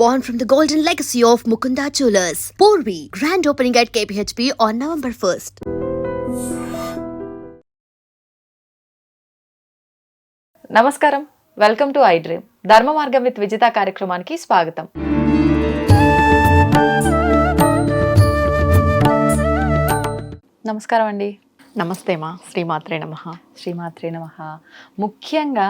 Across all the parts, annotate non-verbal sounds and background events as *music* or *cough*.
born from the golden legacy of Mukunda Jewelers. Porvi, grand opening at KPHP on November 1st. నమస్కారం welcome to I dream ధర్మ మార్గం with Vijitha కార్యక్రమానికి స్వాగతం నమస్కారం అండి నమస్తే మా. శ్రీమాత్రే నమ. శ్రీమాత్రే నమ. ముఖ్యంగా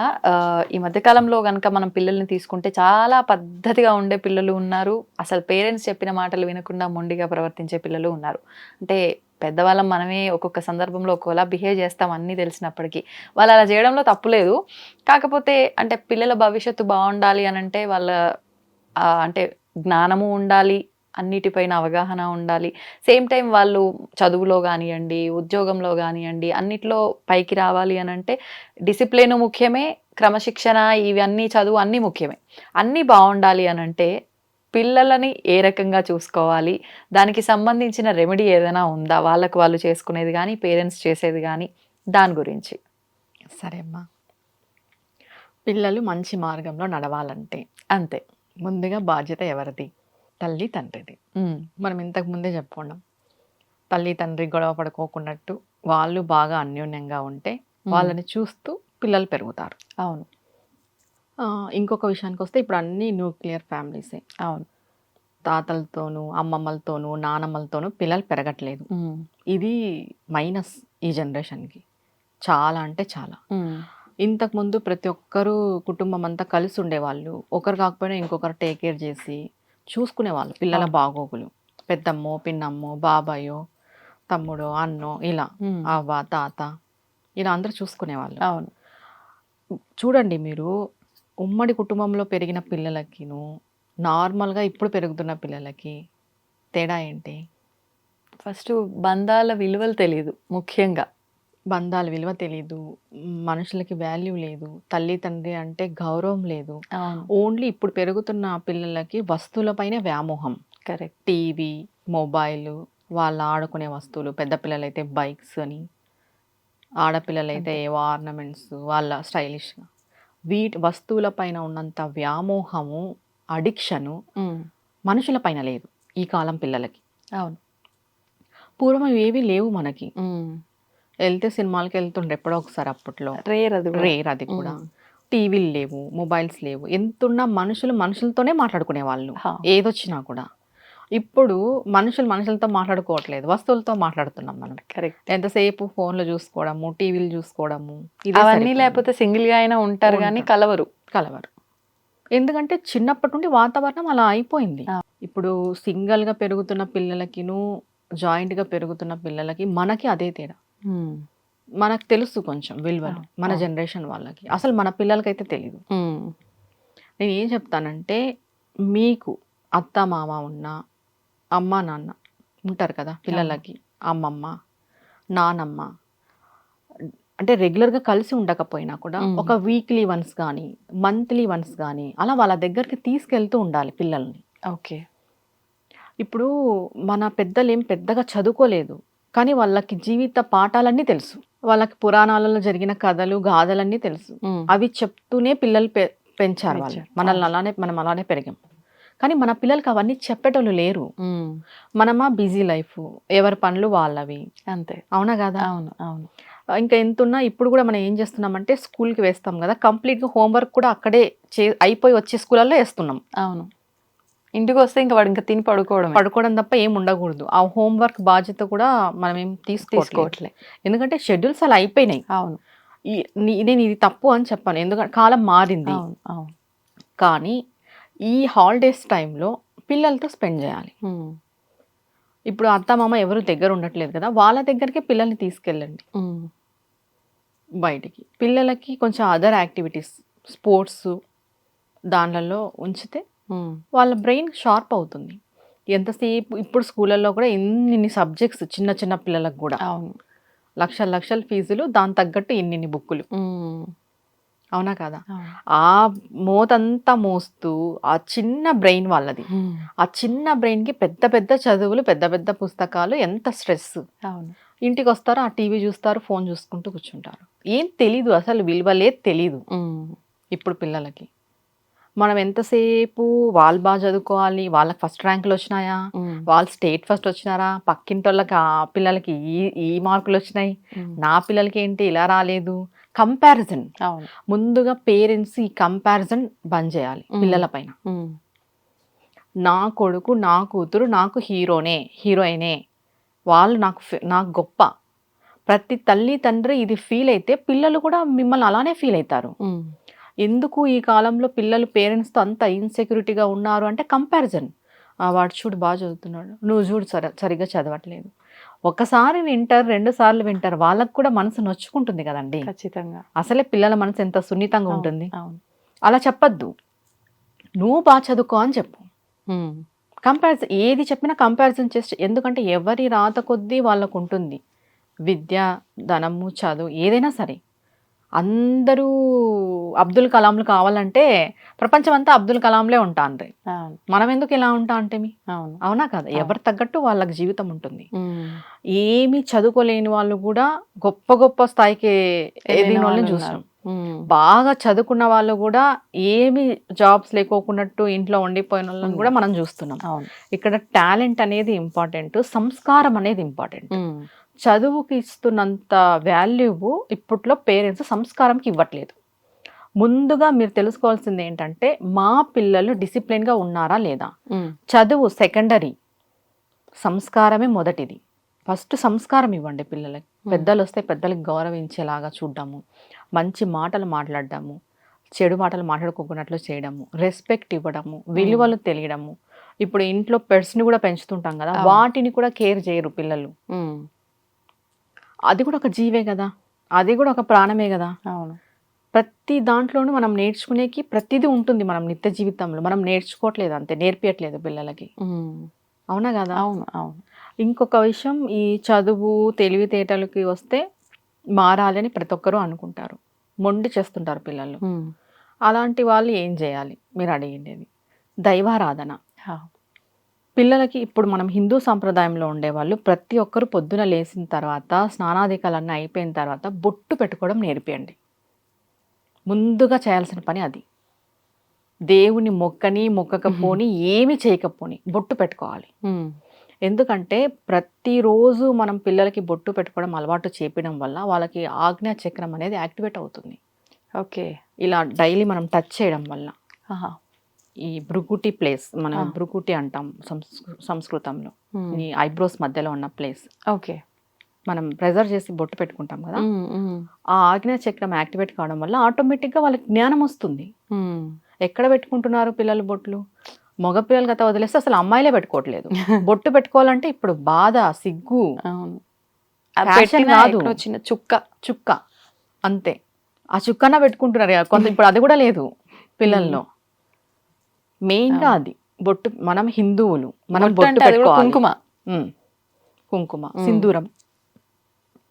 ఈ మధ్యకాలంలో కనుక మనం పిల్లల్ని తీసుకుంటే చాలా పద్ధతిగా ఉండే పిల్లలు ఉన్నారు. అసలు పేరెంట్స్ చెప్పిన మాటలు వినకుండా మొండిగా ప్రవర్తించే పిల్లలు ఉన్నారు. అంటే పెద్దవాళ్ళం మనమే ఒక్కొక్క సందర్భంలో ఒక్కోలా బిహేవ్ చేస్తాం అన్నీ తెలిసినప్పటికీ. వాళ్ళు అలా చేయడంలో తప్పులేదు కాకపోతే అంటే పిల్లల భవిష్యత్తు బాగుండాలి అని అంటే వాళ్ళ అంటే జ్ఞానము ఉండాలి. అన్నిటిపైన అవగాహన ఉండాలి. సేమ్ టైం వాళ్ళు చదువులో కానివ్వండి ఉద్యోగంలో కానివ్వండి అన్నిట్లో పైకి రావాలి అని అంటే డిసిప్లిన్ ముఖ్యమే క్రమశిక్షణ ఇవన్నీ చదువు అన్నీ ముఖ్యమే. అన్నీ బాగుండాలి అని అంటే పిల్లలని ఏ రకంగా చూసుకోవాలి దానికి సంబంధించిన రెమెడీ ఏదైనా ఉందా వాళ్ళకు వాళ్ళు చేసుకునేది కానీ పేరెంట్స్ చేసేది కానీ దాని గురించి. సరే అమ్మా. పిల్లలు మంచి మార్గంలో నడవాలంటే అంతే. ముందుగా బాధ్యత ఎవరిది? తల్లి తండ్రిది మనం ఇంతకు ముందే చెప్పుకున్నాం. తల్లి తండ్రి గొడవ పడుకోకున్నట్టు వాళ్ళు బాగా అన్యోన్యంగా ఉంటే వాళ్ళని చూస్తూ పిల్లలు పెరుగుతారు. అవును. ఇంకొక విషయానికి వస్తే ఇప్పుడు అన్ని న్యూక్లియర్ ఫ్యామిలీసే. అవును. తాతలతోనూ అమ్మమ్మలతోనూ నానమ్మలతోనూ పిల్లలు పెరగట్లేదు. ఇది మైనస్ ఈ జనరేషన్కి. చాలా అంటే చాలా. ఇంతకుముందు ప్రతి ఒక్కరూ కుటుంబం అంతా కలిసి ఉండేవాళ్ళు. ఒకరు కాకపోయినా ఇంకొకరు టేక్ కేర్ చేసి చూసుకునేవాళ్ళు. పిల్లల. బాగోగులు. పెద్దమ్మో పిన్నమ్మో బాబాయో తమ్ముడో అన్నో ఇలా అవ్వ తాత ఇలా అందరూ చూసుకునేవాళ్ళు. అవును. చూడండి మీరు ఉమ్మడి కుటుంబంలో పెరిగిన పిల్లలకిను నార్మల్గా ఇప్పుడు పెరుగుతున్న పిల్లలకి తేడా ఏంటి? ఫస్ట్ బంధాల విలువలు తెలియదు ముఖ్యంగా. బంధాల విలువ తెలీదు. మనుషులకి వాల్యూ లేదు. తల్లి తండ్రి అంటే గౌరవం లేదు. ఓన్లీ ఇప్పుడు పెరుగుతున్న పిల్లలకి వస్తువులపైనే వ్యామోహం. కరెక్ట్. టీవీ మొబైల్ వాళ్ళు ఆడుకునే వస్తువులు పెద్ద పిల్లలైతే బైక్స్ అని ఆడపిల్లలైతే ఏవో ఆర్నమెంట్స్ వాళ్ళ స్టైలిష్గా. వీటి వస్తువులపైన ఉన్నంత వ్యామోహము అడిక్షను మనుషుల పైన లేదు. ఈ కాలం పిల్లలకి. అవును. పూర్వం ఇవేవి లేవు మనకి. వెళ్తే సినిమాలకి వెళ్తుండే ఎప్పుడో ఒకసారి అప్పట్లో. రేర్ అది. రేర్ అది కూడా. టీవీలు లేవు మొబైల్స్ లేవు. ఎంతున్నా మనుషులు మనుషులతోనే మాట్లాడుకునే వాళ్ళు. ఏదొచ్చినా కూడా. ఇప్పుడు మనుషులు మనుషులతో మాట్లాడుకోవట్లేదు వస్తువులతో మాట్లాడుతున్నాం మనం. కరెక్ట్. ఎంతసేపు ఫోన్లు చూసుకోవడము టీవీలు చూసుకోవడము ఇదే అవన్నీ. లేకపోతే సింగిల్గా అయినా ఉంటారు కానీ. కలవరు. కలవరు. ఎందుకంటే చిన్నప్పటి నుండి వాతావరణం అలా అయిపోయింది. ఇప్పుడు సింగిల్గా పెరుగుతున్న పిల్లలకిను జాయింట్గా పెరుగుతున్న పిల్లలకి మనకి అదే తేడా. మనకు తెలుసు కొంచెం విలువలు మన. జనరేషన్ వాళ్ళకి. అసలు మన పిల్లలకైతే తెలియదు నేను ఏం చెప్తానంటే మీకు అత్త మామ ఉన్న అమ్మ నాన్న ఉంటారు కదా పిల్లలకి. అమ్మమ్మ నానమ్మ. అంటే రెగ్యులర్గా కలిసి ఉండకపోయినా కూడా. ఒక వీక్లీ వన్స్ కానీ మంత్లీ వన్స్ కానీ అలా వాళ్ళ దగ్గరికి తీసుకెళ్తూ ఉండాలి పిల్లల్ని. ఓకే. ఇప్పుడు మన పెద్దలు ఏం పెద్దగా చదువుకోలేదు. కానీ వాళ్ళకి జీవిత పాఠాలన్నీ తెలుసు. వాళ్ళకి పురాణాలలో జరిగిన కథలు గాథలన్నీ తెలుసు. అవి చెప్తూనే పిల్లలు పె- పెంచారు వాళ్ళు. మనల్ని. అలానే మనం అలానే పెరిగాం. కానీ మన పిల్లలకి అవన్నీ చెప్పేటోళ్ళు లేరు. మనమా బిజీ లైఫ్ ఎవరి పనులు వాళ్ళవి. అంతే. అవునా కదా? అవును అవును. ఇంకా ఎంతున్నా ఇప్పుడు కూడా మనం ఏం చేస్తున్నామంటే స్కూల్కి వేస్తాం కదా. కంప్లీట్గా హోంవర్క్ కూడా అక్కడే చే అయిపోయి వచ్చే స్కూళ్ళల్లో వేస్తున్నాం. అవును. ఇంటికి వస్తే ఇంకా వాడు ఇంకా తిని పడుకోవడం పడుకోవడం తప్ప ఏం ఉండకూడదు. ఆ హోంవర్క్ బాధ్యత కూడా మనం ఏం తీసుకోవట్లే. ఎందుకంటే షెడ్యూల్స్ అలా అయిపోయినాయి. అవును. నేను ఇది తప్పు అని చెప్పాను. ఎందుకంటే కాలం మారింది. అవును అవును. కానీ ఈ హాలిడేస్ టైంలో పిల్లలతో స్పెండ్ చేయాలి. ఇప్పుడు అత్త మామ ఎవరు దగ్గర ఉండట్లేదు కదా వాళ్ళ దగ్గరికి పిల్లల్ని తీసుకెళ్ళండి. బయటికి. పిల్లలకి కొంచెం అదర్ యాక్టివిటీస్ స్పోర్ట్స్ దానిలలో ఉంచితే వాళ్ళ బ్రెయిన్ షార్ప్ అవుతుంది. ఎంతసేపు ఇప్పుడు స్కూళ్ళల్లో కూడా ఇన్ని సబ్జెక్ట్స్ చిన్న చిన్న పిల్లలకు కూడా అవును. లక్షల లక్షల ఫీజులు దాని తగ్గట్టు ఇన్ని బుక్కులు. ఉమ్, అవునా కదా. ఆ మోతంతా మోస్తూ ఆ చిన్న బ్రెయిన్ వాళ్ళది. ఉమ్, ఆ చిన్న బ్రెయిన్కి పెద్ద పెద్ద చదువులు పెద్ద పెద్ద పుస్తకాలు ఎంత స్ట్రెస్? అవును. ఇంటికి వస్తారు ఆ టీవీ చూస్తారు ఫోన్ చూసుకుంటూ కూర్చుంటారు. ఏం తెలీదు అసలు విలువలే తెలీదు. ఇప్పుడు పిల్లలకి. మనం ఎంతసేపు వాళ్ళు బాగా చదువుకోవాలి? వాళ్ళకి ఫస్ట్ ర్యాంకులు వచ్చినాయా? వాళ్ళు స్టేట్ ఫస్ట్ వచ్చినారా? పక్కింటి వాళ్ళకి ఆ పిల్లలకి ఈ ఈ మార్కులు వచ్చినాయి. నా పిల్లలకి ఏంటి ఇలా రాలేదు. కంపారిజన్. ముందుగా పేరెంట్స్ ఈ కంపారిజన్ బంద్ చేయాలి. పిల్లల పైన. నా కొడుకు నా కూతురు నాకు హీరోనే హీరోయినే. వాళ్ళు నాకు నాకు గొప్ప. ప్రతి తల్లి తండ్రి ఇది ఫీల్ అయితే పిల్లలు కూడా మిమ్మల్ని అలానే ఫీల్ అవుతారు. ఎందుకు ఈ కాలంలో పిల్లలు పేరెంట్స్తో అంత ఇన్సెక్యూరిటీగా ఉన్నారు అంటే కంపారిజన్ వాడు చూడు బాగా చదువుతున్నాడు. నువ్వు చూడు సరి సరిగ్గా చదవట్లేదు. ఒకసారి వింటారు రెండు సార్లు వింటారు. వాళ్ళకు కూడా మనసు నొచ్చుకుంటుంది కదండి. ఖచ్చితంగా. అసలే పిల్లల మనసు ఎంత సున్నితంగా ఉంటుంది. అవును. అలా చెప్పొద్దు. నువ్వు బాగా చదువుకో అని చెప్పు. కంపారిజన్ ఏది చెప్పినా కంపారిజన్ చేసి ఎందుకంటే ఎవరి రాత కొద్దీ వాళ్ళకు ఉంటుంది విద్య ధనము చదువు ఏదైనా సరే. అందరూ అబ్దుల్ కలాంలు కావాలంటే ప్రపంచం అంతా అబ్దుల్ కలాంలే అవును. మనం ఎందుకు ఇలా ఉంటా అంటే మీ? అవును. కదా? ఎవరు తగ్గట్టు వాళ్ళకి జీవితం ఉంటుంది. ఏమీ చదువుకోలేని వాళ్ళు కూడా గొప్ప గొప్ప స్థాయికి ఎదిగిన వాళ్ళని వాళ్ళు చూసాం బాగా చదువుకున్న వాళ్ళు కూడా ఏమి జాబ్స్ లేకోకున్నట్టు ఇంట్లో ఉండిపోయిన వాళ్ళని కూడా మనం చూస్తున్నాం. ఇక్కడ టాలెంట్ అనేది ఇంపార్టెంట్ సంస్కారం అనేది ఇంపార్టెంట్. చదువుకి ఇస్తున్నంత వాల్యూ ఇప్పట్లో పేరెంట్స్ సంస్కారంకి ఇవ్వట్లేదు. ముందుగా మీరు తెలుసుకోవాల్సింది ఏంటంటే మా పిల్లలు డిసిప్లిన్గా ఉన్నారా లేదా? చదువు సెకండరీ సంస్కారమే మొదటిది. ఫస్ట్ సంస్కారం ఇవ్వండి పిల్లలకి. పెద్దలు వస్తే పెద్దలకి గౌరవించేలాగా చూడడము. మంచి మాటలు మాట్లాడడము. చెడు మాటలు మాట్లాడుకోకున్నట్లు చేయడము. రెస్పెక్ట్ ఇవ్వడము. విలువలు తెలియడము. ఇప్పుడు ఇంట్లో పెట్స్ని కూడా పెంచుతుంటాం కదా. వాటిని కూడా కేర్ చేయరు పిల్లలు. అది కూడా ఒక జీవే కదా. అది కూడా ఒక ప్రాణమే కదా. అవును. ప్రతి దాంట్లోనూ మనం నేర్చుకునేకి ప్రతిదీ ఉంటుంది మనం నిత్య జీవితంలో. మనం నేర్చుకోవట్లేదు అంతే నేర్పియట్లేదు పిల్లలకి. అవునా కదా? అవును అవును. ఇంకొక విషయం ఈ చదువు తెలివితేటలకి వస్తే మారాలని ప్రతి ఒక్కరూ అనుకుంటారు. మొండి చేస్తుంటారు పిల్లలు. అలాంటి వాళ్ళు ఏం చేయాలి? మీరు అడిగిండేది. దైవారాధన. పిల్లలకి ఇప్పుడు మనం హిందూ సంప్రదాయంలో ఉండేవాళ్ళు ప్రతి ఒక్కరు పొద్దున లేచిన తర్వాత స్నానాధికాలన్నీ అయిపోయిన తర్వాత బొట్టు పెట్టుకోవడం నేర్పియండి. ముందుగా చేయాల్సిన పని అది. దేవుని మొక్కని మొక్కకపోని ఏమి చేయకపోని బొట్టు పెట్టుకోవాలి. ఎందుకంటే ప్రతిరోజు మనం పిల్లలకి బొట్టు పెట్టుకోవడం అలవాటు చేపడం వల్ల వాళ్ళకి ఆజ్ఞా చక్రం అనేది యాక్టివేట్ అవుతుంది. ఓకే. ఇలా డైలీ మనం టచ్ చేయడం వల్ల. ఆహా, ఈ భృకుటి ప్లేస్ మనం ఆ. భృకుటి అంటాం సంస్కృ సంస్కృతంలో. ఈ ఐబ్రోస్ మధ్యలో ఉన్న ప్లేస్. ఓకే. మనం ప్రెజర్ చేసి బొట్టు పెట్టుకుంటాం కదా? ఆ ఆజ్ఞా చక్రం యాక్టివేట్ కావడం వల్ల ఆటోమేటిక్గా వాళ్ళకి జ్ఞానం వస్తుంది. ఎక్కడ పెట్టుకుంటున్నారు పిల్లలు బొట్లు? మగ పిల్లలు గత వదిలేస్తే అసలు అమ్మాయిలే పెట్టుకోవట్లేదు. *laughs* బొట్టు పెట్టుకోవాలంటే ఇప్పుడు బాధ సిగ్గు. కాదు. చిన్న చుక్క. చుక్క. అంతే. ఆ చుక్కన పెట్టుకుంటున్నారు. కొంత ఇప్పుడు అది కూడా లేదు పిల్లల్లో. మెయిన్గా అది. బొట్టు మనం హిందువులు. మనం బొట్టు పెట్టుకోవాలి. కుంకుమ. కుంకుమ. సింధూరం.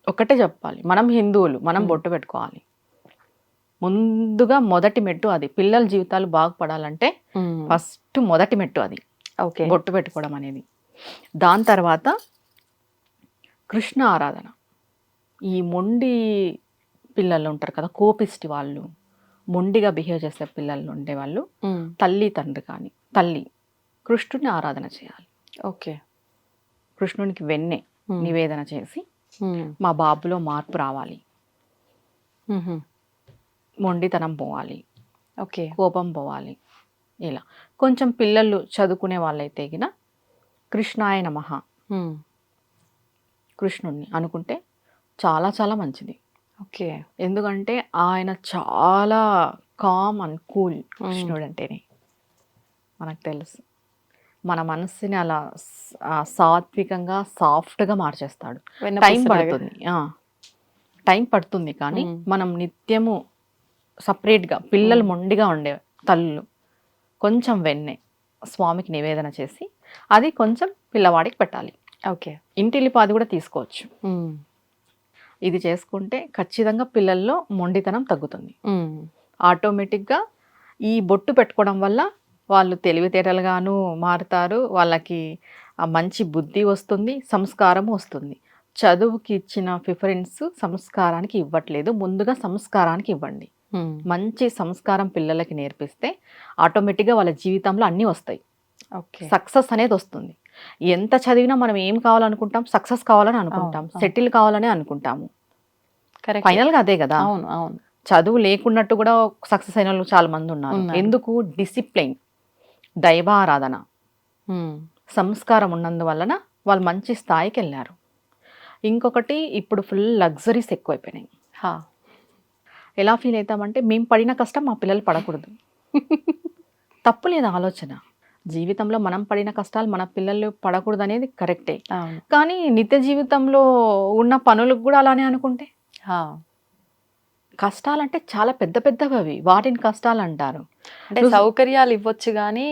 ఒకటే చెప్పాలి. మనం హిందువులు మనం. బొట్టు పెట్టుకోవాలి. ముందుగా మొదటి మెట్టు అది. పిల్లల జీవితాలు బాగుపడాలంటే ఫస్ట్ మొదటి మెట్టు అది. ఓకే. బొట్టు పెట్టుకోవడం అనేది. దాని తర్వాత కృష్ణ ఆరాధన. ఈ మొండి పిల్లలు ఉంటారు కదా కోపిస్టి వాళ్ళు. మొండిగా బిహేవ్ చేసే పిల్లలు ఉండేవాళ్ళు. తల్లి తండ్రి కానీ తల్లి కృష్ణుడిని ఆరాధన చేయాలి. ఓకే. కృష్ణునికి వెన్నె నివేదన చేసి మా బాబులో మార్పు రావాలి. మొండితనం పోవాలి. ఓకే. కోపం పోవాలి. ఇలా. కొంచెం పిల్లలు చదువుకునే వాళ్ళైతే గిన కృష్ణాయ నమః. ఉమ్, కృష్ణుడిని అనుకుంటే చాలా చాలా మంచిది. ఓకే. ఎందుకంటే ఆయన చాలా కామ్ అండ్ కూల్ కృష్ణుడు అంటేనే. మనకు తెలుసు. మన మనస్సుని అలా స- ఆ సాత్వికంగా సాఫ్ట్గా మార్చేస్తాడు. టైం. పడుతుంది. ఆ. టైం పడుతుంది కానీ. మనం నిత్యము సపరేట్గా పిల్లలు మొండిగా ఉండే తల్లులు కొంచెం వెన్నె స్వామికి నివేదన చేసి అది కొంచెం పిల్లవాడికి పెట్టాలి. ఓకే. ఇంటిల్లిపాది కూడా తీసుకోవచ్చు. ఇది చేసుకుంటే ఖచ్చితంగా పిల్లల్లో మొండితనం తగ్గుతుంది. ఆటోమేటిక్గా ఈ బొట్టు పెట్టుకోవడం వల్ల వాళ్ళు తెలివితేటలుగాను మారుతారు వాళ్ళకి మంచి బుద్ధి వస్తుంది సంస్కారం వస్తుంది. చదువుకి ఇచ్చిన ప్రిఫరెన్స్ సంస్కారానికి ఇవ్వట్లేదు. ముందుగా సంస్కారానికి ఇవ్వండి. మంచి సంస్కారం పిల్లలకి నేర్పిస్తే ఆటోమేటిక్గా వాళ్ళ జీవితంలో అన్నీ వస్తాయి. ఓకే. సక్సెస్ అనేది వస్తుంది. ఎంత చదివినా మనం ఏం కావాలనుకుంటాం సక్సెస్ కావాలని అనుకుంటాం. సెటిల్ కావాలని అనుకుంటాము. ఫైనల్గా అదే కదా. అవును అవును. చదువు లేకున్నట్టు కూడా సక్సెస్ అయిన వాళ్ళు చాలా మంది ఉన్నారు. ఎందుకు? డిసిప్లైన్ దైవారాధన. సంస్కారం ఉన్నందువలన వాళ్ళు మంచి స్థాయికి వెళ్ళారు. ఇంకొకటి ఇప్పుడు ఫుల్ లగ్జరీస్ ఎక్కువైపోయినాయి. హా. ఎలా ఫీల్ అవుతామంటే మేము పడిన కష్టం మా పిల్లలు పడకూడదు. *laughs* తప్పు లేదు ఆలోచన? జీవితంలో మనం పడిన కష్టాలు మన పిల్లలు పడకూడదు అనేది కరెక్టే కానీ నిత్య జీవితంలో ఉన్న పనులకు కూడా అలానే అనుకుంటే? హా. కష్టాలంటే చాలా పెద్ద పెద్దవి అవి. వాటిని కష్టాలు అంటారు అంటే సౌకర్యాలు ఇవ్వచ్చు కానీ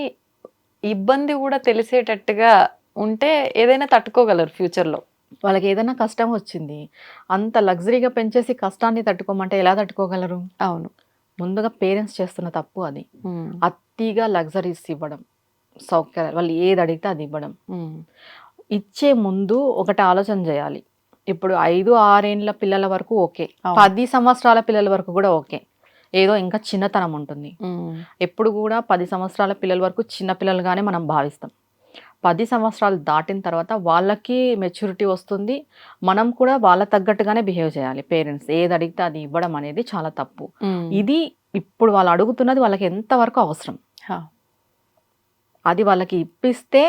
ఇబ్బంది కూడా తెలిసేటట్టుగా ఉంటే ఏదైనా తట్టుకోగలరు ఫ్యూచర్లో వాళ్ళకి ఏదైనా కష్టం వచ్చింది అంత లగ్జరీగా పెంచేసి కష్టాన్ని తట్టుకోమంటే ఎలా తట్టుకోగలరు? అవును. ముందుగా పేరెంట్స్ చేస్తున్న తప్పు అది. అతిగా లగ్జరీస్ ఇవ్వడం. సౌకర్యాలు వాళ్ళు ఏది అడిగితే అది ఇవ్వడం. ఇచ్చే ముందు ఒకటి ఆలోచన చేయాలి ఇప్పుడు ఐదు ఆరేండ్ల పిల్లల వరకు ఓకే. పది సంవత్సరాల పిల్లల వరకు కూడా ఓకే ఏదో ఇంకా చిన్నతనం ఉంటుంది. ఎప్పుడు కూడా పది సంవత్సరాల పిల్లల వరకు చిన్న పిల్లలుగానే మనం భావిస్తాం పది సంవత్సరాలు దాటిన తర్వాత వాళ్ళకి మెచ్యూరిటీ వస్తుంది మనం కూడా వాళ్ళ తగ్గట్టుగానే బిహేవ్ చేయాలి పేరెంట్స్ ఏది అడిగితే అది ఇవ్వడం అనేది చాలా తప్పు. ఇది ఇప్పుడు వాళ్ళు అడుగుతున్నది వాళ్ళకి ఎంతవరకు అవసరం. అది వాళ్ళకి ఇప్పిస్తే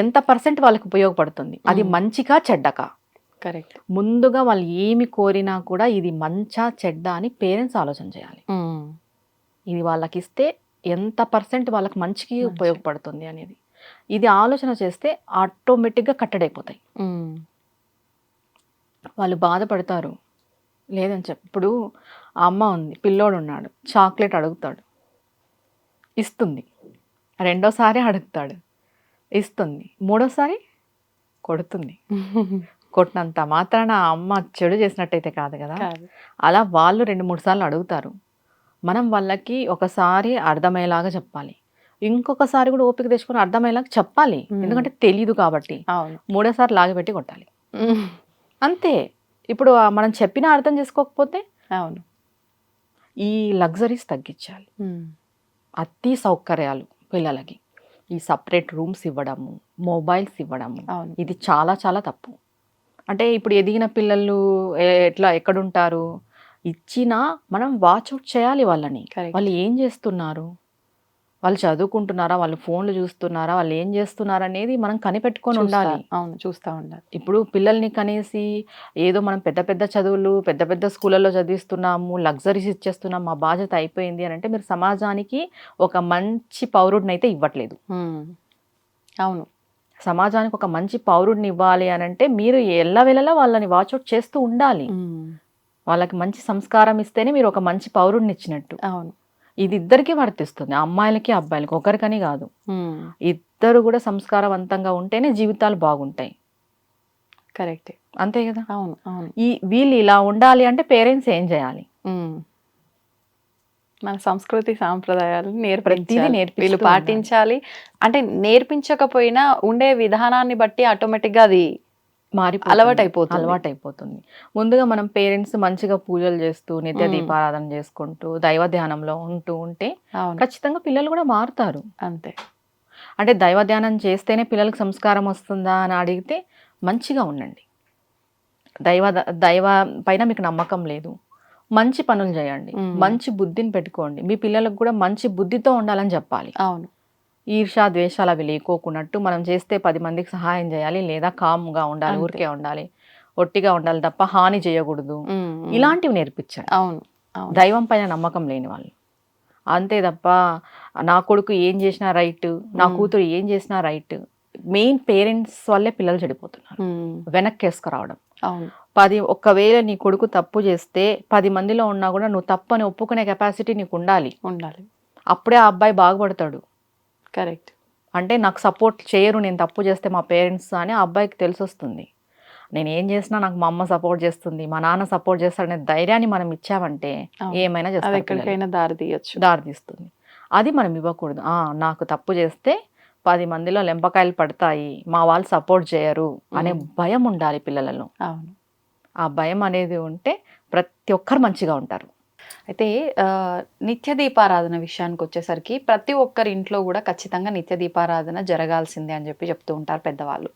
ఎంత పర్సెంట్ వాళ్ళకి ఉపయోగపడుతుంది? అది. మంచిగా చెడ్డకా? కరెక్ట్. ముందుగా వాళ్ళు ఏమి కోరినా కూడా ఇది మంచా చెడ్డ అని పేరెంట్స్ ఆలోచన చేయాలి. ఇది వాళ్ళకి ఇస్తే ఎంత పర్సెంట్ వాళ్ళకి మంచికి మంచి. ఉపయోగపడుతుంది అనేది. ఇది ఆలోచన చేస్తే ఆటోమేటిక్గా కట్టడైపోతాయి. వాళ్ళు బాధపడతారు. లేదని చెప్పి ఇప్పుడు అమ్మ ఉంది పిల్లోడు ఉన్నాడు చాక్లెట్ అడుగుతాడు. ఇస్తుంది. రెండోసారి అడుగుతాడు. ఇస్తుంది. మూడోసారి కొడుతుంది. *laughs* కొట్టినంత మాత్రాన అమ్మ చెడు చేసినట్టయితే కాదు కదా. అలా వాళ్ళు రెండు మూడు సార్లు అడుగుతారు. మనం వాళ్ళకి ఒకసారి అర్థమయ్యేలాగా చెప్పాలి. ఇంకొకసారి కూడా ఓపిక తెచ్చుకొని అర్థమయ్యేలాగా చెప్పాలి. ఎందుకంటే తెలీదు కాబట్టి. అవును. మూడోసారి లాగిపెట్టి కొట్టాలి. అంతే. ఇప్పుడు మనం చెప్పినా అర్థం చేసుకోకపోతే అవును. ఈ లగ్జరీస్ తగ్గించాలి. అతి సౌకర్యాలు. పిల్లలకి ఈ సపరేట్ రూమ్స్ ఇవ్వడము మొబైల్స్ ఇవ్వడము ఇది చాలా చాలా తప్పు. అంటే ఇప్పుడు ఎదిగిన పిల్లలు ఎట్లా ఎక్కడుంటారు? ఇచ్చినా మనం వాచ్ అవుట్ చేయాలి వాళ్ళని. వాళ్ళు ఏం చేస్తున్నారు? వాళ్ళు చదువుకుంటున్నారా వాళ్ళు ఫోన్లు చూస్తున్నారా వాళ్ళు ఏం చేస్తున్నారు అనేది మనం కనిపెట్టుకొని ఉండాలి. అవును చూస్తా ఉండాలి. ఇప్పుడు పిల్లల్ని కనేసి ఏదో మనం పెద్ద పెద్ద చదువులు పెద్ద పెద్ద స్కూళ్ళల్లో చదివిస్తున్నాము లగ్జరీస్ ఇచ్చేస్తున్నాం మా బాధ్యత అయిపోయింది అని అంటే మీరు సమాజానికి ఒక మంచి పౌరుడిని అయితే ఇవ్వట్లేదు. అవును. సమాజానికి ఒక మంచి పౌరుడిని ఇవ్వాలి అని అంటే మీరు ఎల్లవెల్లలా వాళ్ళని వాచ్అవుట్ చేస్తూ ఉండాలి. వాళ్ళకి మంచి సంస్కారం ఇస్తేనే మీరు ఒక మంచి పౌరుడిని ఇచ్చినట్టు. అవును. ఇది ఇద్దరికి వర్తిస్తుంది. అమ్మాయిలకి అబ్బాయిలకి ఒకరికని కాదు. ఇద్దరు కూడా సంస్కారవంతంగా ఉంటేనే జీవితాలు బాగుంటాయి. కరెక్టే. అంతే కదా? అవును అవును. ఈ వీళ్ళు ఇలా ఉండాలి అంటే పేరెంట్స్ ఏం చేయాలి. మన సంస్కృతి సాంప్రదాయాలు నేర్పించాలి. నేర్పిస్తూ వీళ్ళు. పాటించాలి. అంటే నేర్పించకపోయినా ఉండే విధానాన్ని బట్టి ఆటోమేటిక్గా అది మారి అలవాటైపోతుంది. అలవాటైపోతుంది. ముందుగా మనం పేరెంట్స్ మంచిగా పూజలు చేస్తూ నిత్య. దీపారాధన చేసుకుంటూ దైవ ధ్యానంలో ఉంటూ ఉంటే ఖచ్చితంగా పిల్లలు కూడా మారుతారు. అంతే. అంటే దైవ ధ్యానం చేస్తేనే పిల్లలకు సంస్కారం వస్తుందా అని అడిగితే మంచిగా ఉండండి. దైవ దైవ పైన మీకు నమ్మకం లేదు. మంచి పనులు చేయండి. మంచి బుద్ధిని పెట్టుకోండి. మీ పిల్లలకు కూడా మంచి బుద్ధితో ఉండాలని చెప్పాలి. అవును. ఈర్షా ద్వేషాలు అవి లేకోకున్నట్టు మనం చేస్తే పది మందికి సహాయం చేయాలి లేదా కామ్గా ఉండాలి. ఊరికే ఉండాలి ఒట్టిగా ఉండాలి తప్ప హాని చేయకూడదు. ఇలాంటివి నేర్పించండి. అవును దైవం పైన నమ్మకం లేని వాళ్ళు. అంతే తప్ప నా కొడుకు ఏం చేసినా రైట్ నా. కూతురు ఏం చేసినా రైట్ మెయిన్ పేరెంట్స్ వల్లే పిల్లలు చెడిపోతున్నారు. వెనక్కి వేసుకురావడం అవును. పది ఒక్కవేళ నీ కొడుకు తప్పు చేస్తే పది మందిలో ఉన్నా కూడా నువ్వు తప్పు అని ఒప్పుకునే కెపాసిటీ నీకు ఉండాలి ఉండాలి. అప్పుడే ఆ అబ్బాయి బాగుపడతాడు. కరెక్ట్. అంటే నాకు సపోర్ట్ చేయరు నేను తప్పు చేస్తే మా పేరెంట్స్ అని ఆ అబ్బాయికి తెలిసి వస్తుంది నేను ఏం చేసినా నాకు మా అమ్మ సపోర్ట్ చేస్తుంది మా నాన్న సపోర్ట్ చేస్తాడనే ధైర్యాన్ని మనం ఇచ్చామంటే. ఏమైనా చేస్తారు పిల్లలు. ఎక్కడికైనా దారి తీయొచ్చు. దారి తీస్తుంది. అది మనం ఇవ్వకూడదు. ఆ, నాకు తప్పు చేస్తే పది మందిలో లెంపకాయలు పడతాయి మా వాళ్ళు సపోర్ట్ చేయరు అనే. భయం ఉండాలి పిల్లలలో. అవును. ఆ భయం అనేది ఉంటే ప్రతి ఒక్కరు మంచిగా ఉంటారు. అయితే నిత్య దీపారాధన విషయానికి వచ్చేసరికి ప్రతి ఒక్కరి ఇంట్లో కూడా ఖచ్చితంగా నిత్య దీపారాధన జరగాల్సిందే అని చెప్పి చెప్తూ ఉంటారు పెద్దవాళ్ళు.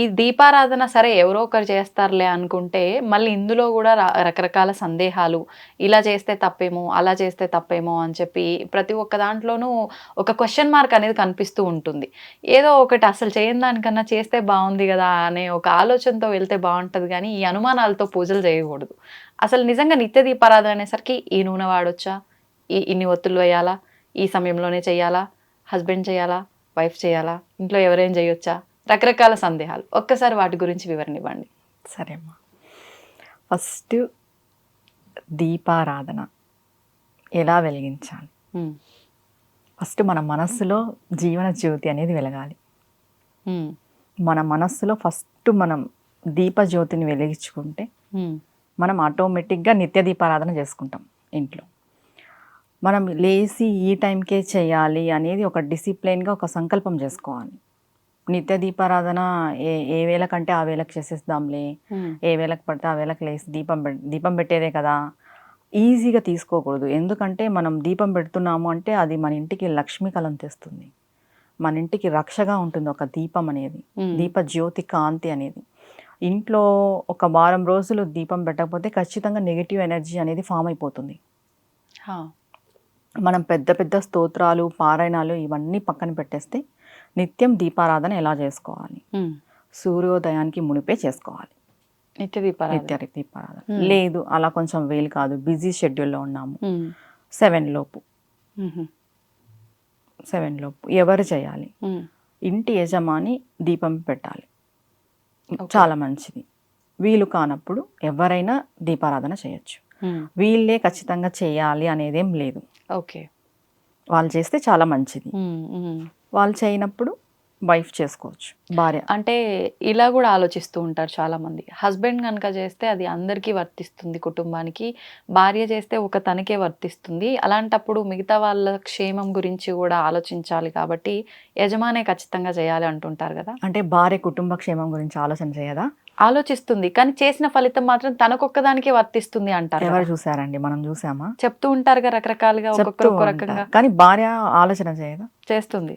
ఈ దీపారాధన సరే ఎవరో ఒకరు చేస్తారులే అనుకుంటే మళ్ళీ ఇందులో కూడా రకరకాల సందేహాలు ఇలా చేస్తే తప్పేమో అలా చేస్తే తప్పేమో అని చెప్పి ప్రతి ఒక్క దాంట్లోనూ ఒక క్వశ్చన్ మార్క్ అనేది కనిపిస్తూ ఉంటుంది. ఏదో ఒకటి అసలు చేయని దానికన్నా చేస్తే బాగుంది కదా అనే ఒక ఆలోచనతో వెళ్తే బాగుంటుంది కానీ ఈ అనుమానాలతో పూజలు చేయకూడదు. అసలు నిజంగా నిత్య దీపారాధన అనేసరికి ఈ నూనె వాడొచ్చా? ఈ ఇన్ని ఒత్తులు వేయాలా? ఈ సమయంలోనే చేయాలా హస్బెండ్ చేయాలా వైఫ్ చేయాలా ఇంట్లో ఎవరైనా చేయొచ్చా? రకరకాల సందేహాలు. ఒక్కసారి వాటి గురించి వివరణ ఇవ్వండి సరే అమ్మా. ఫస్ట్ దీపారాధన ఎలా వెలిగించాలి? ఫస్ట్ మన మనస్సులో జీవన జ్యోతి అనేది వెలగాలి. మన మనస్సులో ఫస్ట్ మనం దీపజ్యోతిని వెలిగించుకుంటే మనం ఆటోమేటిక్గా నిత్య దీపారాధన చేసుకుంటాం ఇంట్లో. మనం లేచి ఈ టైంకే చేయాలి అనేది ఒక డిసిప్లైన్గా ఒక సంకల్పం చేసుకోవాలి. నిత్య దీపారాధన ఏ ఏ వేళకంటే ఆ వేళకు చేసేద్దాంలే ఏ వేళకు పడితే ఆ వేళకు లేచి దీపం దీపం పెట్టేదే కదా. ఈజీగా తీసుకోకూడదు. ఎందుకంటే మనం దీపం పెడుతున్నాము అంటే అది మన ఇంటికి లక్ష్మీ కలం తెస్తుంది. మన ఇంటికి రక్షగా ఉంటుంది ఒక దీపం అనేది. దీప జ్యోతి కాంతి అనేది. ఇంట్లో ఒక వారం రోజులు దీపం పెట్టకపోతే ఖచ్చితంగా నెగిటివ్ ఎనర్జీ అనేది ఫామ్ అయిపోతుంది. మనం పెద్ద పెద్ద స్తోత్రాలు పారాయణాలు ఇవన్నీ పక్కన పెట్టేస్తే నిత్యం దీపారాధన ఎలా చేసుకోవాలి? సూర్యోదయానికి మునిపే చేసుకోవాలి. నిత్య దీపారాధన. నిత్య దీపారాధన. లేదు అలా కొంచెం వేలు కాదు. బిజీ షెడ్యూల్లో ఉన్నాము. సెవెన్ లోపు. సెవెన్ లోపు. ఎవరు చేయాలి? ఇంటి యజమాని దీపం పెట్టాలి. చాలా మంచిది. వీలు కానప్పుడు ఎవరైనా దీపారాధన చేయొచ్చు. వీళ్ళే ఖచ్చితంగా చేయాలి అనేదేం లేదు. ఓకే. వాళ్ళు చేస్తే చాలా మంచిది. వాళ్ళు చేయనప్పుడు వైఫ్ చేసుకోవచ్చు. భార్య. అంటే ఇలా కూడా ఆలోచిస్తూ ఉంటారు చాలా మంది హస్బెండ్ కనుక చేస్తే అది అందరికీ వర్తిస్తుంది కుటుంబానికి. భార్య చేస్తే ఒక తనకే వర్తిస్తుంది. అలాంటప్పుడు మిగతా వాళ్ళ క్షేమం గురించి కూడా ఆలోచించాలి కాబట్టి యజమానే ఖచ్చితంగా చేయాలి అంటుంటారు కదా. అంటే భార్య కుటుంబ క్షేమం గురించి ఆలోచన చేయదా? ఆలోచిస్తుంది. కానీ చేసిన ఫలితం మాత్రం తనకొక్కదానికే వర్తిస్తుంది అంటారు ఎవరు. చూసారండి మనం చూసామా? చెప్తూ ఉంటారుగా రకరకాలుగా చెప్తూ ఒక్కొక్కరు ఒక ఉంటారు. రకంగా. కానీ భార్య ఆలోచన చేయదా? చేస్తుంది.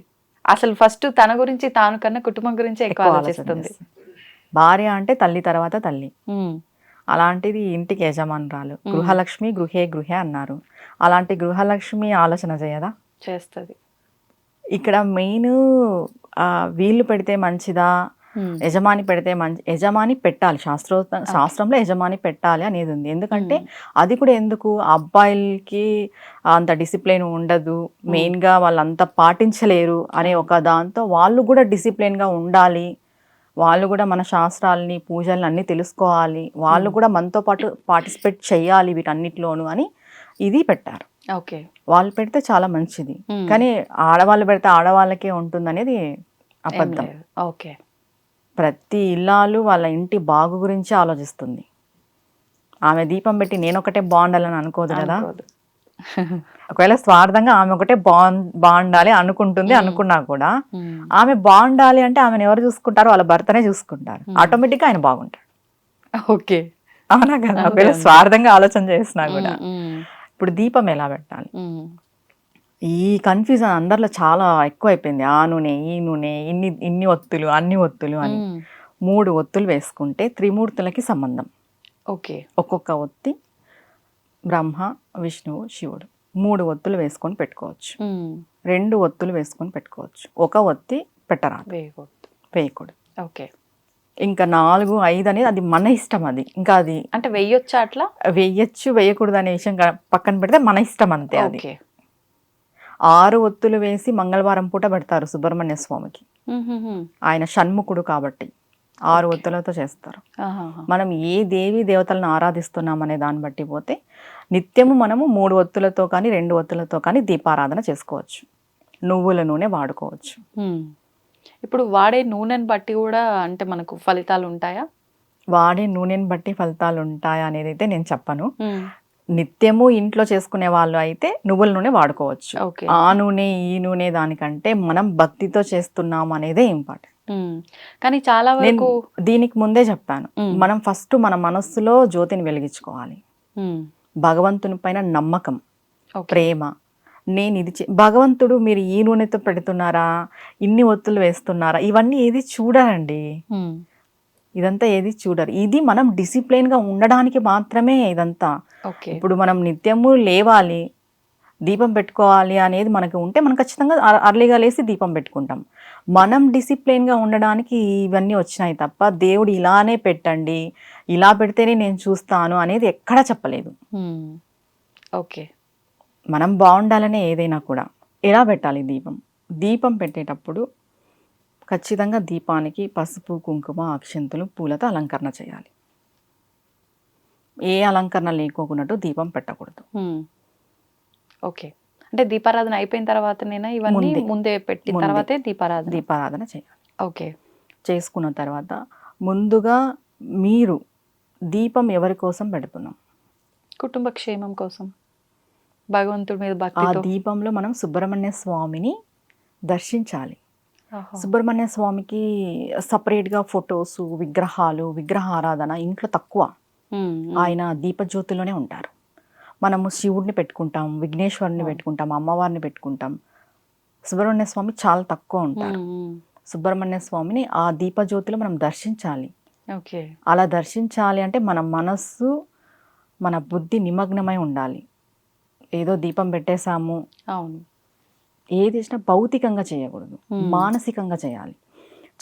అసలు ఫస్ట్ తన గురించి తాను కన్నా కుటుంబం గురించి ఎక్కువ ఆలోచిస్తుంది. చేస్తుంది. భార్య అంటే తల్లి తర్వాత తల్లి. అలాంటిది ఇంటికి యజమానురాలు. గృహలక్ష్మి గృహే గృహే అన్నారు. అలాంటి గృహలక్ష్మి ఆలోచన చేయదా? చేస్తుంది. ఇక్కడ మెయిన్ వీళ్ళు పెడితే మంచిదా? యజమాని పెడితే మంచి యజమాని పెట్టాలి. శాస్త్రో శాస్త్రంలో యజమాని పెట్టాలి అనేది ఉంది. ఎందుకంటే అది కూడా ఎందుకు? అబ్బాయిలకి అంత డిసిప్లిన్ ఉండదు. మెయిన్గా వాళ్ళంతా పాటించలేరు అనే ఒక దాంతో వాళ్ళు కూడా డిసిప్లిన్గా ఉండాలి. వాళ్ళు కూడా మన శాస్త్రాలని పూజల్ని అన్నీ తెలుసుకోవాలి. వాళ్ళు కూడా మనతో పాటు పార్టిసిపేట్ చేయాలి వీటన్నిటిలోనూ అని ఇది పెట్టారు. ఓకే. వాళ్ళు పెడితే చాలా మంచిది. కానీ ఆడవాళ్ళు పెడితే ఆడవాళ్ళకే ఉంటుంది అనేది అబద్ధం. ఓకే. ప్రతి ఇల్లాలు వాళ్ళ ఇంటి బాగు గురించి ఆలోచిస్తుంది. ఆమె దీపం పెట్టి నేను ఒకటే బాగుండాలని అనుకోదు కదా. ఒకవేళ స్వార్థంగా ఆమె ఒకటే బాగు బాగుండాలి అనుకుంటుంది అనుకున్నా కూడా ఆమె బాగుండాలి అంటే ఆమెను ఎవరు చూసుకుంటారో? వాళ్ళ భర్తనే చూసుకుంటారు. ఆటోమేటిక్గా ఆయన బాగుంటాడు. ఓకే. అవునా కదా? ఒకవేళ. స్వార్థంగా ఆలోచన చేసినా కూడా. ఇప్పుడు దీపం ఎలా పెట్టాలి? ఈ కన్ఫ్యూజన్ అందరిలో చాలా ఎక్కువ అయిపోయింది ఆ నూనె ఈ నూనె ఇన్ని ఇన్ని ఒత్తులు అన్ని ఒత్తులు అని. మూడు ఒత్తులు వేసుకుంటే త్రిమూర్తులకి సంబంధం. ఓకే. ఒక్కొక్క ఒత్తి బ్రహ్మ విష్ణువు శివుడు. మూడు ఒత్తులు వేసుకొని పెట్టుకోవచ్చు. రెండు ఒత్తులు వేసుకొని పెట్టుకోవచ్చు. ఒక ఒత్తి పెట్టరాదు. వేయకూడదు. వేయకూడదు. ఓకే. ఇంకా నాలుగు ఐదు అనేది అది మన ఇష్టం అది. ఇంకా అది అంటే వెయ్యొచ్చా అట్లా? వేయచ్చు వేయకూడదు అనే విషయం పక్కన పెడితే మన ఇష్టం అంతే అది. ఆరు ఒత్తులు వేసి మంగళవారం పూట పెడతారు సుబ్రహ్మణ్య స్వామికి. ఆయన షణ్ముఖుడు కాబట్టి ఆరు ఒత్తులతో చేస్తారు. మనం ఏ దేవి దేవతలను ఆరాధిస్తున్నాం అనే దాన్ని బట్టి పోతే నిత్యము మనము మూడు ఒత్తులతో కానీ రెండు ఒత్తులతో కానీ దీపారాధన చేసుకోవచ్చు. నువ్వుల నూనె వాడుకోవచ్చు. ఇప్పుడు వాడే నూనెని బట్టి కూడా అంటే మనకు ఫలితాలు ఉంటాయా? వాడే నూనెని బట్టి ఫలితాలు ఉంటాయా అనేది అయితే నేను చెప్పను. నిత్యము ఇంట్లో చేసుకునే వాళ్ళు అయితే నువ్వుల నూనె వాడుకోవచ్చు. ఆ నూనె ఈ నూనె దానికంటే మనం భక్తితో చేస్తున్నాం అనేదే ఇంపార్టెంట్. కానీ చాలా వరకు దీనికి ముందే చెప్పాను. మనం ఫస్ట్ మన మనస్సులో జ్యోతిని వెలిగించుకోవాలి. భగవంతుని పైన నమ్మకం ప్రేమ. నేను ఇది భగవంతుడు మీరు ఈ నూనెతో పెడుతున్నారా? ఇన్ని ఒత్తులు వేస్తున్నారా? ఇవన్నీ ఏది చూడరండి. ఇదంతా ఏది చూడరు. ఇది మనం డిసిప్లైన్గా ఉండడానికి మాత్రమే ఇదంతా. ఓకే. ఇప్పుడు మనం నిత్యము లేవాలి దీపం పెట్టుకోవాలి అనేది మనకు ఉంటే మనం ఖచ్చితంగా అర్- అర్లీగా లేసి దీపం పెట్టుకుంటాం. మనం డిసిప్లైన్గా ఉండడానికి ఇవన్నీ వచ్చినాయి తప్ప దేవుడు ఇలానే పెట్టండి ఇలా పెడితేనే నేను చూస్తాను అనేది ఎక్కడా చెప్పలేదు. ఓకే. మనం బాగుండాలనే ఏదైనా కూడా ఎలా పెట్టాలి దీపం? దీపం పెట్టేటప్పుడు ఖచ్చితంగా దీపానికి పసుపు కుంకుమ అక్షంతులు పూలతో అలంకరణ చేయాలి. ఏ అలంకరణ లేకోకున్నట్టు దీపం పెట్టకూడదు. ఓకే. అంటే దీపారాధన అయిపోయిన తర్వాతనేనా ఇవన్నీ ముందే. పెట్టిన. తర్వాతే దీపారాధన? దీపారాధన చేయాలి. ఓకే. చేసుకున్న తర్వాత ముందుగా మీరు దీపం ఎవరి కోసం పెడుతున్నాం? కుటుంబ క్షేమం కోసం. భగవంతుడి మీద ఆ దీపంలో మనం సుబ్రహ్మణ్య స్వామిని దర్శించాలి. సుబ్రహ్మణ్య స్వామికి సపరేట్గా ఫొటోస్ విగ్రహాలు విగ్రహారాధన ఇంట్లో తక్కువ. ఆయన దీపజ్యోతిలోనే ఉంటారు. మనము శివుడిని పెట్టుకుంటాం విఘ్నేశ్వరుని. పెట్టుకుంటాం అమ్మవారిని పెట్టుకుంటాం. సుబ్రహ్మణ్య స్వామి చాలా తక్కువ ఉంటారు. సుబ్రహ్మణ్య స్వామిని ఆ దీపజ్యోతిలో మనం దర్శించాలి. ఓకే. అలా దర్శించాలి అంటే మన మనస్సు మన బుద్ధి నిమగ్నమై ఉండాలి. ఏదో దీపం పెట్టేశాము. అవును. ఏది చేసినా భౌతికంగా చేయకూడదు. మానసికంగా చేయాలి.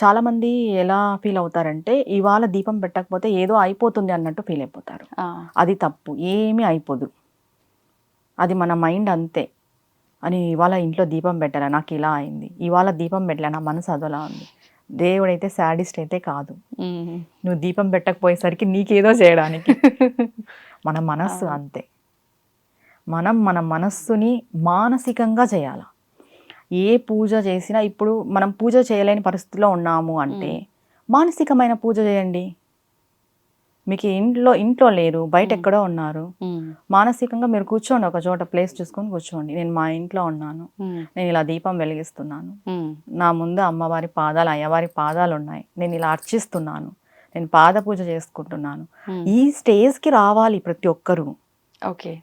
చాలామంది ఎలా ఫీల్ అవుతారంటే ఇవాళ దీపం పెట్టకపోతే ఏదో అయిపోతుంది అన్నట్టు ఫీల్ అయిపోతారు. అది తప్పు. ఏమీ అయిపోదు. అది మన మైండ్ అంతే. అని ఇవాళ ఇంట్లో దీపం పెట్టాలా? నాకు ఇలా అయింది. ఇవాళ దీపం పెట్టలే? నా మనసు అదోలా ఉంది. దేవుడైతే శాడిస్ట్ అయితే కాదు. నువ్వు దీపం పెట్టకపోయేసరికి నీకేదో చేయడానికి. *laughs* మన మనస్సు. అంతే. మనం మన మనస్సుని మానసికంగా చేయాలి? ఏ పూజ చేసినా ఇప్పుడు మనం పూజ చేయలేని పరిస్థితిలో ఉన్నాము అంటే మానసికమైన పూజ చేయండి. మీకు ఇంట్లో ఇంట్లో లేరు బయట. ఎక్కడో ఉన్నారు. మానసికంగా మీరు కూర్చోండి ఒక చోట ప్లేస్ చూసుకొని కూర్చోండి. నేను మా ఇంట్లో ఉన్నాను. నేను ఇలా దీపం వెలిగిస్తున్నాను. నా ముందు అమ్మవారి పాదాలు అయ్యవారి పాదాలు ఉన్నాయి. నేను ఇలా అర్చిస్తున్నాను. నేను పాద పూజ చేసుకుంటున్నాను. ఈ స్టేజ్కి రావాలి ప్రతి ఒక్కరూ. ఓకే.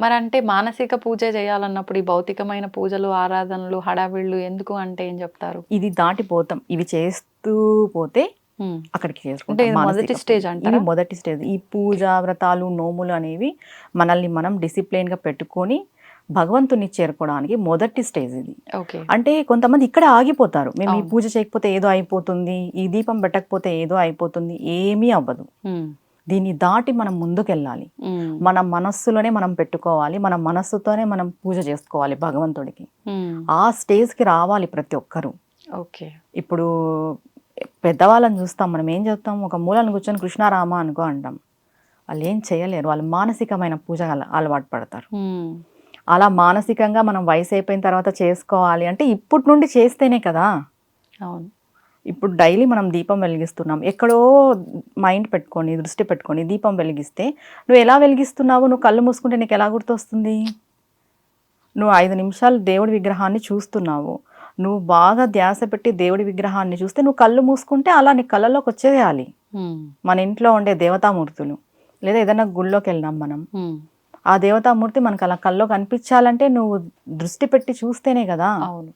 మరి అంటే మానసిక పూజ చేయాలన్నప్పుడు ఈ భౌతికమైన పూజలు ఆరాధనలు హడావిళ్ళు ఎందుకు అంటే ఏం చెప్తారు? ఇది దాటిపోతాం. ఇవి చేస్తూ పోతే అక్కడికి అంటే చేసుకుంటాం మొదటి. స్టేజ్? ఇది మొదటి స్టేజ్. ఈ పూజ వ్రతాలు నోములు అనేవి మనల్ని మనం discipline గా పెట్టుకొని భగవంతుని చేరుకోవడానికి మొదటి స్టేజ్ ఇది. అంటే కొంతమంది ఇక్కడే ఆగిపోతారు. మేము ఈ. పూజ చేయకపోతే ఏదో అయిపోతుంది ఈ దీపం పెట్టకపోతే ఏదో అయిపోతుంది ఏమీ అవ్వదు. దీన్ని దాటి మనం ముందుకెళ్ళాలి. మన మనస్సులోనే మనం పెట్టుకోవాలి. మన మనస్సుతోనే మనం పూజ చేసుకోవాలి భగవంతుడికి. ఆ స్టేజ్కి రావాలి ప్రతి ఒక్కరూ. ఓకే. ఇప్పుడు పెద్దవాళ్ళని చూస్తాం. మనం ఏం చేస్తాం? ఒక మూలను కూర్చొని కృష్ణారామ అనుకో అంటాం. వాళ్ళు ఏం చేయలేరు. వాళ్ళు మానసికమైన పూజ అల- అలవాటు పడతారు. అలా మానసికంగా మనం వయసు అయిపోయిన తర్వాత చేసుకోవాలి అంటే ఇప్పటి నుండి చేస్తేనే కదా. అవును. ఇప్పుడు డైలీ మనం దీపం వెలిగిస్తున్నాం. ఎక్కడో మైండ్ పెట్టుకొని దృష్టి పెట్టుకొని దీపం వెలిగిస్తే నువ్వు ఎలా వెలిగిస్తున్నావు? నువ్వు కళ్ళు మూసుకుంటే నీకు ఎలా గుర్తొస్తుంది? నువ్వు ఐదు నిమిషాలు దేవుడి విగ్రహాన్ని చూస్తున్నావు. నువ్వు బాగా ధ్యాస పెట్టి దేవుడి విగ్రహాన్ని చూస్తే నువ్వు కళ్ళు మూసుకుంటే అలా నీ కళ్ళలోకి వచ్చేయాలి. మన ఇంట్లో ఉండే దేవతామూర్తులు లేదా ఏదైనా గుళ్ళోకి వెళ్ళినాం మనం. ఆ దేవతామూర్తి మనకు అలా కల్లో కనిపించాలంటే నువ్వు దృష్టి పెట్టి చూస్తేనే కదా. అవును.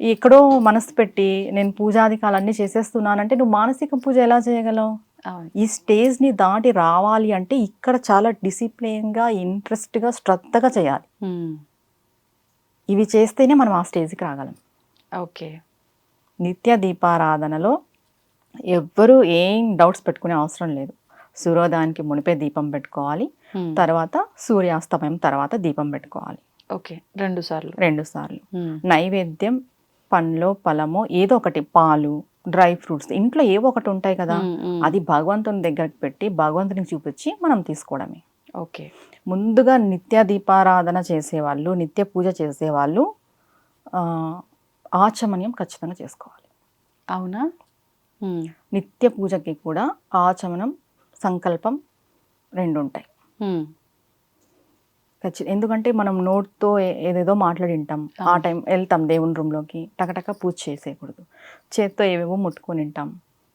ఎక్కడో మనసు పెట్టి నేను పూజాధికాలన్నీ చేసేస్తున్నానంటే నువ్వు మానసిక పూజ ఎలా చేయగలవు? ఈ స్టేజ్ని దాటి రావాలి అంటే ఇక్కడ చాలా డిసిప్లిన్గా ఇంట్రెస్ట్గా శ్రద్ధగా చేయాలి. ఇవి చేస్తేనే మనం ఆ స్టేజ్కి రాగలం. ఓకే. నిత్య దీపారాధనలో ఎవ్వరూ ఏం డౌట్స్ పెట్టుకునే అవసరం లేదు. సూర్యోదయానికి మునిపే దీపం పెట్టుకోవాలి. తర్వాత సూర్యాస్తమయం తర్వాత దీపం పెట్టుకోవాలి. ఓకే. రెండు సార్లు. రెండు సార్లు. నైవేద్యం పండ్లో పలమో ఏదో ఒకటి పాలు డ్రై ఫ్రూట్స్ ఇంట్లో ఏవో ఒకటి ఉంటాయి కదా. అది భగవంతుని దగ్గరికి పెట్టి భగవంతునికి చూపించి మనం తీసుకోవడమే. ఓకే. ముందుగా నిత్య దీపారాధన చేసేవాళ్ళు నిత్య పూజ చేసేవాళ్ళు ఆచమన్యం ఖచ్చితంగా చేసుకోవాలి. అవునా? నిత్య పూజకి కూడా ఆచమనం సంకల్పం రెండు ఉంటాయి ఖచ్చితంగా ఎందుకంటే మనం నోట్తో ఏదేదో మాట్లాడింటాం. ఆ అవును. టైం వెళ్తాం దేవుని రూమ్లోకి టకటక పూజ చేసేయకూడదు. చేత్తో ఏవేవో ముట్టుకొని ఉంటాం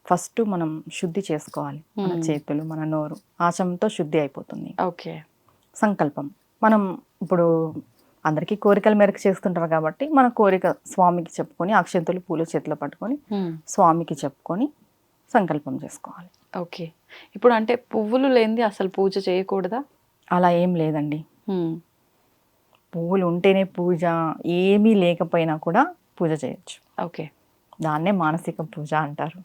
ఫస్ట్ మనం శుద్ధి చేసుకోవాలి. మన. చేతులు మన నోరు. ఆచమంతో శుద్ధి అయిపోతుంది. ఓకే. సంకల్పం. మనం ఇప్పుడు అందరికీ కోరికల మేరకు చేస్తుంటారు కాబట్టి మన కోరిక స్వామికి చెప్పుకొని అక్షంతులు పూలు చేతిలో పట్టుకొని స్వామికి చెప్పుకొని సంకల్పం చేసుకోవాలి. ఓకే. ఇప్పుడు అంటే పువ్వులు లేనిది అసలు పూజ చేయకూడదా? అలా ఏం లేదండి. పువ్వులు ఉంటేనే పూజ ఏమీ లేకపోయినా కూడా పూజ చేయొచ్చు. ఓకే. దాన్నే మానసిక పూజ అంటారు.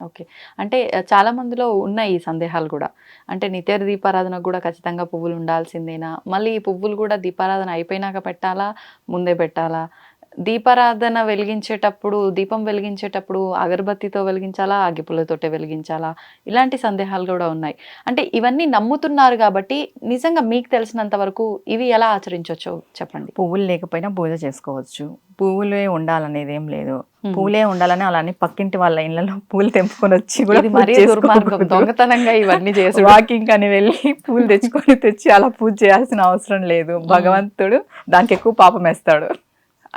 ఓకే. అంటే చాలా మందిలో ఉన్నాయి ఈ సందేహాలు కూడా. అంటే నిత్య దీపారాధన కూడా ఖచ్చితంగా పువ్వులు ఉండాల్సిందేనా? మళ్ళీ ఈ పువ్వులు కూడా దీపారాధన అయిపోయినాక పెట్టాలా? ముందే పెట్టాలా? దీపారాధన వెలిగించేటప్పుడు దీపం వెలిగించేటప్పుడు అగరబత్తితో వెలిగించాలా అగ్గిపుల్లతోటే వెలిగించాలా? ఇలాంటి సందేహాలు కూడా ఉన్నాయి. అంటే ఇవన్నీ నమ్ముతున్నారు కాబట్టి నిజంగా మీకు తెలిసినంత వరకు ఇవి ఎలా ఆచరించవచ్చో చెప్పండి. పువ్వులు లేకపోయినా పూజ చేసుకోవచ్చు. పువ్వులే ఉండాలనేది ఏం లేదు. పూలే ఉండాలని అలానే పక్కింటి వాళ్ళ ఇళ్ళలో పూలు తెంపుకొని వచ్చి కూడా మరీ దుర్మార్గం. దొంగతనంగా ఇవన్నీ చేసుడు. వాకింగ్ అని వెళ్ళి పూలు తెచ్చుకొని తెచ్చి అలా పూజ చేయాల్సిన అవసరం లేదు. భగవంతుడు దానికి ఎక్కువ పాపం వేస్తాడు.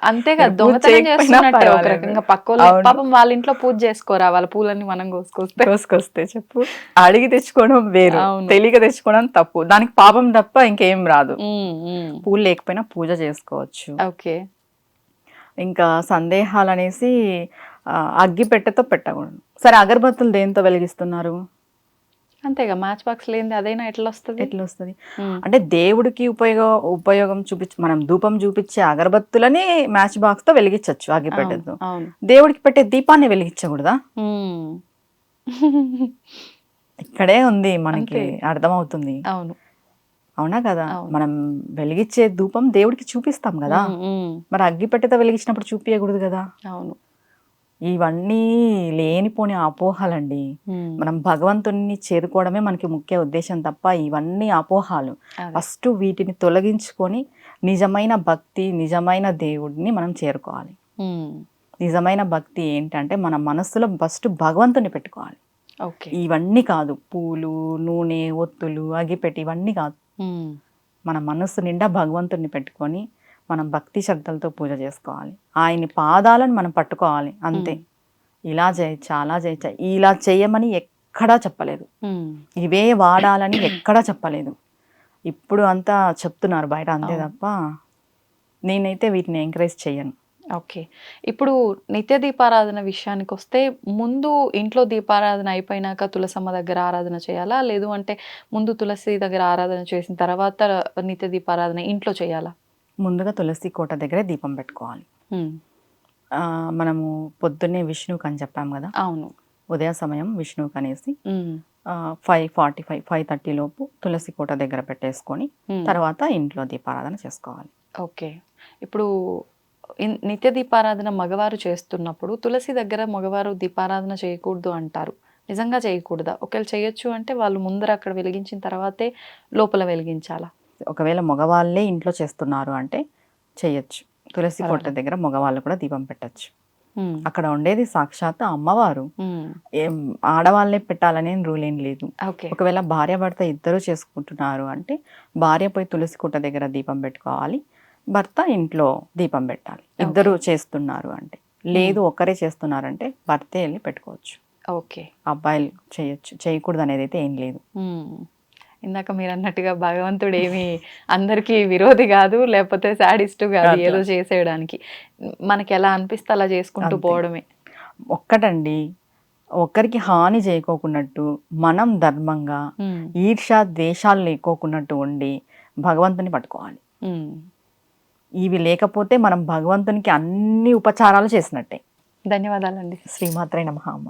అంతే కదా దొంగతనం చేస్తున్నట్టే ఒక. రకంగా. పాపం వాళ్ళ ఇంట్లో పూజ చేసుకోరా వాళ్ళ పూలన్నీ మనం కోసుకొస్తే? కోసుకొస్తే చెప్పు. అడిగి తెచ్చుకోవడం వేరు. తెలియక తెచ్చుకోవడం తప్పు. దానికి పాపం తప్ప ఇంకేం రాదు. పూలు లేకపోయినా పూజ చేసుకోవచ్చు. ఓకే. ఇంకా సందేహాలు అనేసి ఆ, అగ్గి పెట్టెతో పెట్టకూడదు. సరే అగరబత్తులు దేంతో వెలిగిస్తున్నారు? అంతేగా మ్యాచ్ బాక్స్ లేనిది అదైనా ఎట్లా వస్తుంది ఎట్లా వస్తుంది అంటే దేవుడికి ఉపయోగ ఉపయోగం చూపించి మనం ధూపం చూపించే అగరబత్తులని మ్యాచ్ బాక్స్తో వెలిగించవచ్చు అగ్గిపెట్టెతో అవును దేవుడికి పెట్టే దీపాన్ని వెలిగించకూడదా. *laughs* ఇక్కడే ఉంది మనకి. అర్థమవుతుంది. అవును. అవునా కదా. మనం వెలిగించే ధూపం దేవుడికి చూపిస్తాం కదా. మరి అగ్గిపెట్టెతో వెలిగించినప్పుడు చూపించకూడదు కదా? అవును. ఇవన్నీ లేనిపోని అపోహలండి. మనం భగవంతుని చేరుకోవడమే మనకి ముఖ్య ఉద్దేశం తప్ప ఇవన్నీ అపోహాలు. ఫస్ట్ వీటిని తొలగించుకొని నిజమైన భక్తి నిజమైన దేవుడిని మనం చేరుకోవాలి. నిజమైన భక్తి ఏంటంటే మన మనస్సులో ఫస్ట్ భగవంతుని పెట్టుకోవాలి ఓకే ఇవన్నీ కాదు పూలు నూనె ఒత్తులు అగిపెట్టి ఇవన్నీ కాదు. మన మనస్సు నిండా భగవంతుని పెట్టుకొని మనం భక్తి శ్రద్ధలతో పూజ చేసుకోవాలి. ఆయన్ని పాదాలను మనం పట్టుకోవాలి. అంతే. ఇలా చేయొచ్చా అలా చేయొచ్చా ఇలా చేయమని ఎక్కడా చెప్పలేదు. ఇవే వాడాలని ఎక్కడా చెప్పలేదు. ఇప్పుడు అంతా చెప్తున్నారు బయట అంతే. తప్ప నేనైతే వీటిని ఎంకరేజ్ చేయను ఓకే. ఇప్పుడు నిత్య దీపారాధన విషయానికి వస్తే ముందు ఇంట్లో దీపారాధన అయిపోయినాక తులసమ్మ దగ్గర ఆరాధన చేయాలా? లేదు అంటే ముందు తులసి దగ్గర ఆరాధన చేసిన తర్వాత నిత్య దీపారాధన ఇంట్లో చేయాలా? ముందుగా తులసి కోట దగ్గరే దీపం పెట్టుకోవాలి. మనము పొద్దున్నే విష్ణువుకి అని చెప్పాం కదా. అవును. ఉదయ సమయం విష్ణువుకి అనేసి. Five forty five five thirty లోపు తులసి కోట దగ్గర పెట్టేసుకొని. తర్వాత ఇంట్లో దీపారాధన చేసుకోవాలి. ఓకే. ఇప్పుడు నిత్య దీపారాధన మగవారు చేస్తున్నప్పుడు తులసి దగ్గర మగవారు దీపారాధన చేయకూడదు అంటారు. నిజంగా చేయకూడదా? ఒకవేళ చేయొచ్చు అంటే వాళ్ళు ముందర అక్కడ వెలిగించిన తర్వాతే లోపల వెలిగించాలా? ఒకవేళ మగవాళ్ళే ఇంట్లో చేస్తున్నారు అంటే చేయొచ్చు. తులసి కోట. దగ్గర మగవాళ్ళు కూడా దీపం పెట్టచ్చు. అక్కడ ఉండేది సాక్షాత్ అమ్మవారు. ఆడవాళ్ళే పెట్టాలనే రూల్ ఏం లేదు. ఒకవేళ భార్య భర్త ఇద్దరు చేసుకుంటున్నారు అంటే భార్య పోయి తులసి కోట దగ్గర దీపం పెట్టుకోవాలి. భర్త ఇంట్లో దీపం పెట్టాలి. ఇద్దరు చేస్తున్నారు అంటే. లేదు ఒకరే చేస్తున్నారంటే భర్తే వెళ్ళి పెట్టుకోవచ్చు. ఓకే. అబ్బాయిలు చేయొచ్చు. చేయకూడదు అనేది అయితే ఏం లేదు. ఇందాక మీరు అన్నట్టుగా భగవంతుడు ఏమి అందరికీ విరోధి కాదు లేకపోతే శాడిస్ట్ కాదు. ఏదో చేసేయడానికి మనకి ఎలా అనిపిస్తే అలా చేసుకుంటూ. పోవడమే ఒక్కటండి ఒక్కరికి హాని చేయకోకున్నట్టు మనం ధర్మంగా. ఈర్ష ద్వేషాలు లేకోకున్నట్టు ఉండి భగవంతుని పట్టుకోవాలి. ఇవి లేకపోతే మనం భగవంతునికి అన్ని ఉపచారాలు చేసినట్టే ధన్యవాదాలండి శ్రీమాత్రే నమః అమ్మ